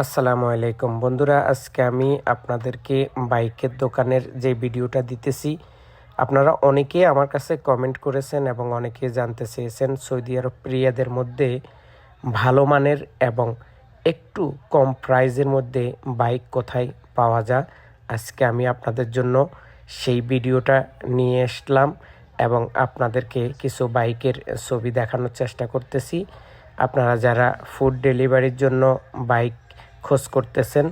আসসালামু আলাইকুম। বন্ধুরা, আজকে আমি আপনাদেরকে বাইকের দোকানের যে ভিডিওটা দিতেছি, আপনারা অনেকে আমার কাছে কমেন্ট করেছেন এবং অনেকে জানতে চেয়েছেন সৌদি আরব প্রিয়াদের মধ্যে ভালো মানের এবং একটু কম প্রাইজের মধ্যে বাইক কোথায় পাওয়া যায়। আজকে আমি আপনাদের জন্য সেই ভিডিওটা নিয়ে আসলাম এবং আপনাদেরকে কিছু বাইকের ছবি দেখানোর চেষ্টা করতেছি। আপনারা যারা ফুড ডেলিভারির জন্য বাইক খোঁজ করতেছেন,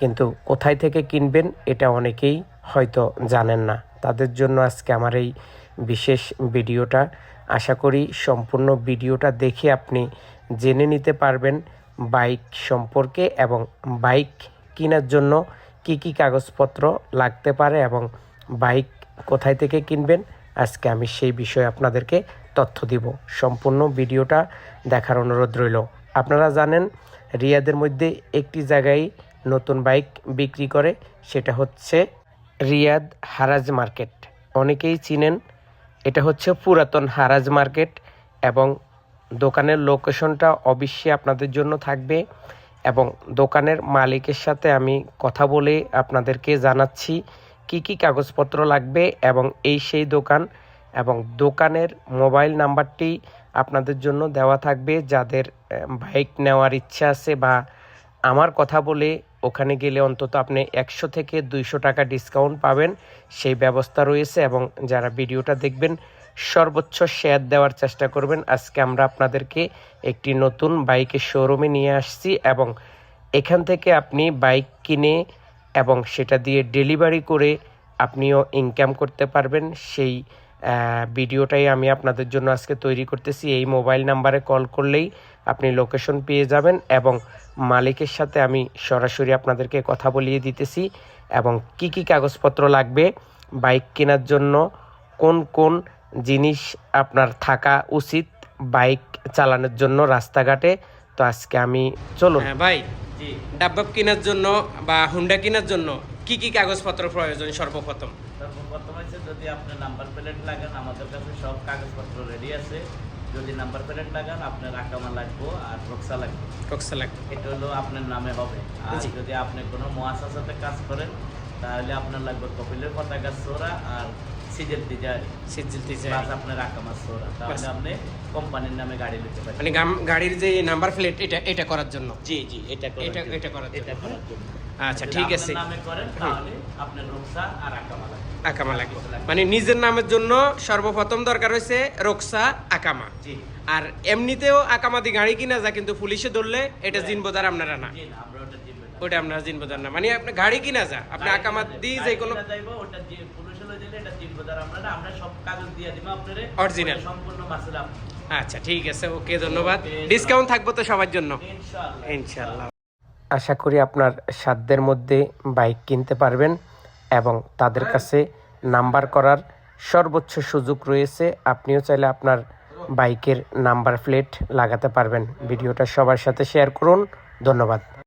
কিন্তু কোথায় থেকে কিনবেন এটা অনেকেই হয়তো জানেন না। তাদের জন্য আজকে আমার এই বিশেষ ভিডিওটা। আশা করি সম্পূর্ণ ভিডিওটা দেখে আপনি জেনে নিতে পারবেন বাইক সম্পর্কে এবং বাইক কেনার জন্য কি কি কাগজপত্র লাগতে পারে এবং বাইক কোথায় থেকে কিনবেন। আজকে আমি সেই বিষয়ে আপনাদেরকে তথ্য দিব। সম্পূর্ণ ভিডিওটা দেখার অনুরোধ রইল। আপনারা জানেন রিয়াদের মধ্যে একটি জায়গায় নতুন বাইক বিক্রি করে, সেটা হচ্ছে রিয়াদ হারাজ মার্কেট। অনেকেই চিনেন, এটা হচ্ছে পুরাতন হারাজ মার্কেট এবং দোকানের লোকেশনটা অবশ্যই আপনাদের জন্য থাকবে এবং দোকানের মালিকের সাথে আমি কথা বলে আপনাদেরকে জানাচ্ছি কি কি কাগজপত্র লাগবে এবং এই সেই দোকান এবং দোকানের মোবাইল নাম্বারটি আপনাদের জন্য দেওয়া থাকবে। যাদের বাইক নেওয়ার ইচ্ছা আছে বা আমার কথা বলে ওখানে গেলে অন্তত আপনি একশো থেকে দুইশো টাকা ডিসকাউন্ট পাবেন। সেই ব্যবস্থা রয়েছে এবং যারা ভিডিওটা দেখবেন, সর্বোচ্চ শেয়ার দেওয়ার চেষ্টা করবেন। আজকে আমরা আপনাদেরকে একটি নতুন বাইকের শোরুমে নিয়ে আসছি এবং এখান থেকে আপনি বাইক কিনে এবং সেটা দিয়ে ডেলিভারি করে আপনিও ইনকাম করতে পারবেন। সেই ভিডিওটাই আমি আপনাদের জন্য আজকে তৈরি করতেছি। এই মোবাইল নাম্বারে কল করলেই আপনি লোকেশন পেয়ে যাবেন এবং মালিকের সাথে আমি সরাসরি আপনাদেরকে কথা বলিয়ে দিতেছি এবং কি কি কাগজপত্র লাগবে বাইক কেনার জন্য কোন কোন জিনিস আপনার থাকা উচিত বাইক চালানোর জন্য রাস্তাঘাটে। তো আজকে আমি চলুন। হ্যাঁ ভাই জি। ডাব্বাব কেনার জন্য বা হুন্ডা কেনার জন্য কি কি কাগজপত্র প্রয়োজন সর্বপ্রথম? সর্বপ্রথম হচ্ছে যদি আপনি নাম্বার প্লেট লাগান আমাদের কাছে সব কাগজপত্র রেডি আছে। যদি নাম্বার প্লেট লাগান আপনার আকামা লাগবো আর রক্সা লাগবে। রক্সা লাগবে। এটা হলো আপনার নামে হবে। আর যদি আপনি কোনো মহাশাসাতে কাজ করেন তাহলে আপনার লাগবে কপিলের পতাকা সোরা আর সিজেল তিজারি। সিজিল প্লাস আপনার আকামা সোরা। তাহলে আপনি কোম্পানির নামে গাড়ি নিতে পারেন। মানে গাড়ির যে নাম্বার প্লেট এটা এটা করার জন্য? জি জি এটা এটা- এটা করার এটা করার জন্য। আচ্ছা ঠিক আছে। নামে করেন তাহলে আপনার রক্সা আর আকামা লাগবে। আকামা লাগবে। মানে নিজের নামের জন্য সর্বপ্রথম দরকার হয়েছে রোকসা আকামা। জি। আর এমনিতেও আকামা দিয়ে গাড়ি কিনা যায় কিন্তু পুলিশে ধরলে এটা জিনবোদার আপনারা না। জি না আমরা ওটা না। ওটা না। মানে আপনি গাড়ি কিনা যা আপনি গাড়ি আকামা দিয়ে যে কোনো। আচ্ছা ঠিক আছে ওকে ধন্যবাদ। ডিসকাউন্ট থাকব তো সবার জন্য? ইনশাল্লাহ আশা করি আপনার সাধ্যের মধ্যে বাইক কিনতে পারবেন এবং তাদের কাছে নাম্বার করার সর্বোচ্চ সুযোগ রয়েছে। আপনিও চাইলে আপনার বাইকের নাম্বার প্লেট লাগাতে পারবেন। ভিডিওটা সবার সাথে শেয়ার করুন। ধন্যবাদ।